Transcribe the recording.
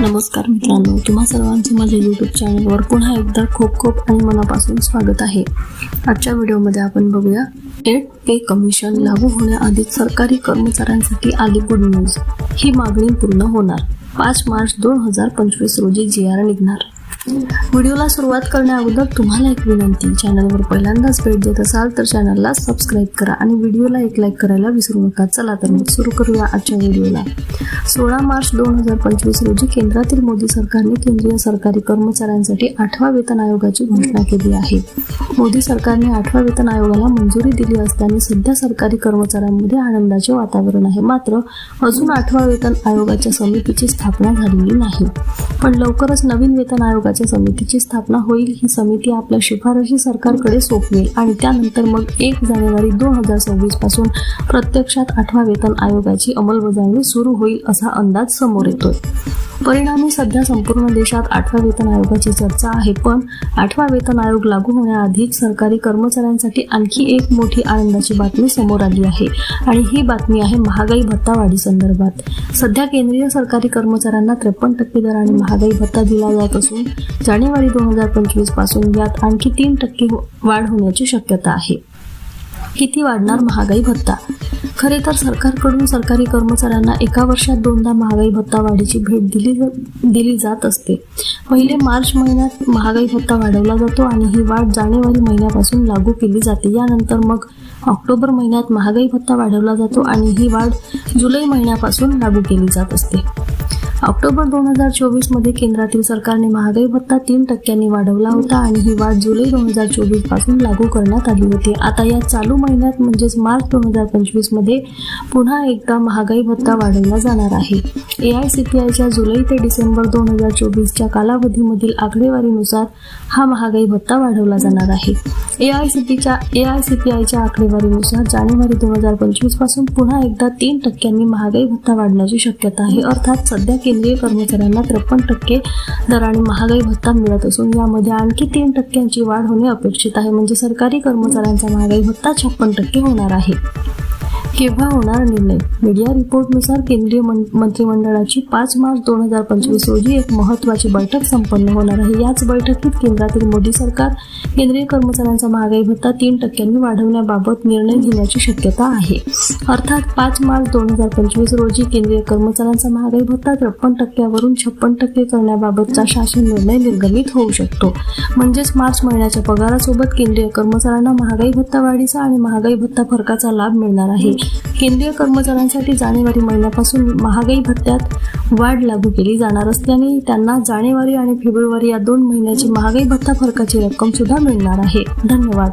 नमस्कार मित्रांनो तुम्हा सर्वांचं माझ्या यूट्यूब चॅनलवर पुन्हा एकदा खूप खूप आणि मनापासून स्वागत आहे. आजच्या व्हिडिओमध्ये आपण बघूया एट पे कमिशन लागू होण्याआधीच सरकारी कर्मचाऱ्यांसाठी आली गुड न्यूज ही मागणी पूर्ण होणार. पाच मार्च दोन हजार पंचवीस रोजी जी आर निघणार. व्हिडिओला सुरुवात करण्याअगोदर तुम्हाला एक विनंती. चॅनलवर पहिल्यांदाच भेट देत असाल तर चॅनलला सबस्क्राईब करा आणि व्हिडिओला एक लाईक करायला विसरू नका. चला तर मग सुरू करूया आजच्या व्हिडिओला. सोळा मार्च दोन हजार पंचवीस रोजी केंद्रातील मोदी सरकारने केंद्रीय सरकारी कर्मचाऱ्यांसाठी आठवा वेतन आयोगाची घोषणा केली आहे. मोदी सरकारने आठव्या वेतन आयोगाला मंजुरी दिली असताना सध्या सरकारी कर्मचाऱ्यांमध्ये आनंदाचे वातावरण आहे. मात्र अजून आठवा वेतन आयोगाच्या समितीची स्थापना झालेली नाही. पण लवकरच नवीन वेतन आयोग आयोगाच्या समितीची स्थापना होईल. ही समिती आपल्या शिफारशी सरकारकडे सोपवेल. आणि त्यानंतर मग एक जानेवारी दोन हजार सव्वीसपासून प्रत्यक्षात आठवा वेतन आयोगाची अंमलबजावणी सुरू होईल असा अंदाज समोर येतोय. परिणामी सध्या संपूर्ण देशात आठव्या वेतन आयोगाची चर्चा आहे. पण आठवा वेतन आयोग लागू होण्याआधीच सरकारी कर्मचाऱ्यांसाठी आणखी एक मोठी आनंदाची बातमी समोर आली आहे. आणि ही बातमी आहे महागाई भत्ता वाढी संदर्भात. सध्या केंद्रीय सरकारी कर्मचाऱ्यांना त्रेपन्न टक्के दराने महागाई भत्ता दिला जात असून जानेवारी दोन हजार पंचवीसपासून यात आणखी तीन टक्के वाढ होण्याची शक्यता आहे. किती वाढणार महागाई भत्ता? खरे तर सरकारकडून सरकारी कर्मचाऱ्यांना एका वर्षात दोनदा महागाई भत्ता वाढीची भेट दिली दिली जात असते. पहिले मार्च महिन्यात महागाई भत्ता वाढवला जातो आणि ही वाढ जानेवारी महिन्यापासून लागू केली जाते. यानंतर मग ऑक्टोबर महिन्यात महागाई भत्ता वाढवला जातो आणि ही वाढ जुलै महिन्यापासून लागू केली जात असते. ऑक्टोबर दोन हजार चोवीसमध्ये केंद्रातील सरकारने महागाई भत्ता तीन टक्क्यांनी वाढवला होता आणि ही वाढ जुलै दोन हजार चोवीसपासून लागू करण्यात आली होती. आता या चालू महिन्यात म्हणजेच मार्च दोन हजार पंचवीसमध्ये पुन्हा एकदा महागाई भत्ता वाढवला जाणार आहे. ए आय सी पी आयच्या जुलै ते डिसेंबर दोन हजार चोवीसच्या कालावधीमधील आकडेवारीनुसार हा महागाई भत्ता वाढवला जाणार आहे. ए आय सी पीच्या ए आय सी पी आयच्या आकडेवारीनुसार जानेवारी दोन हजार पंचवीसपासून पुन्हा एकदा तीन टक्क्यांनी महागाई भत्ता वाढण्याची शक्यता आहे. अर्थात सध्या केंद्रीय कर्मचाऱ्यांना त्रेपन्न टक्के दराने महागाई भत्ता मिळत असून यामध्ये आणखी तीन टक्क्यांची वाढ होणे अपेक्षित आहे. म्हणजे सरकारी कर्मचाऱ्यांचा महागाई भत्ता छप्पन टक्के होणार आहे. केव्हा होणार निर्णय? मीडिया रिपोर्टनुसार केंद्रीय मं- मंत्रिमंडळाची पाच मार्च दोन हजार पंचवीस रोजी एक महत्वाची बैठक संपन्न होणार आहे. याच बैठकीत केंद्रातील मोदी सरकार केंद्रीय कर्मचाऱ्यांचा महागाई भत्ता तीन टक्क्यांनी वाढवण्याबाबत निर्णय घेण्याची शक्यता आहे. अर्थात पाच मार्च दोन हजार पंचवीस रोजी केंद्रीय कर्मचाऱ्यांचा महागाई भत्ता त्रेपन्न टक्क्यावरून छप्पन टक्के करण्याबाबतचा शासन निर्णय निर्गमित होऊ शकतो. म्हणजेच मार्च महिन्याच्या पगारासोबत केंद्रीय कर्मचाऱ्यांना महागाई भत्ता वाढीचा आणि महागाई भत्ता फरकाचा लाभ मिळणार आहे. केंद्रीय कर्मचाऱ्यांसाठी जानेवारी महिन्यापासून महागाई भत्त्यात वाढ लागू केली जाणार असल्याने त्यांना जानेवारी आणि फेब्रुवारी या दोन महिन्याची महागाई भत्ता फरकाची रक्कम सुद्धा मिळणार आहे. धन्यवाद.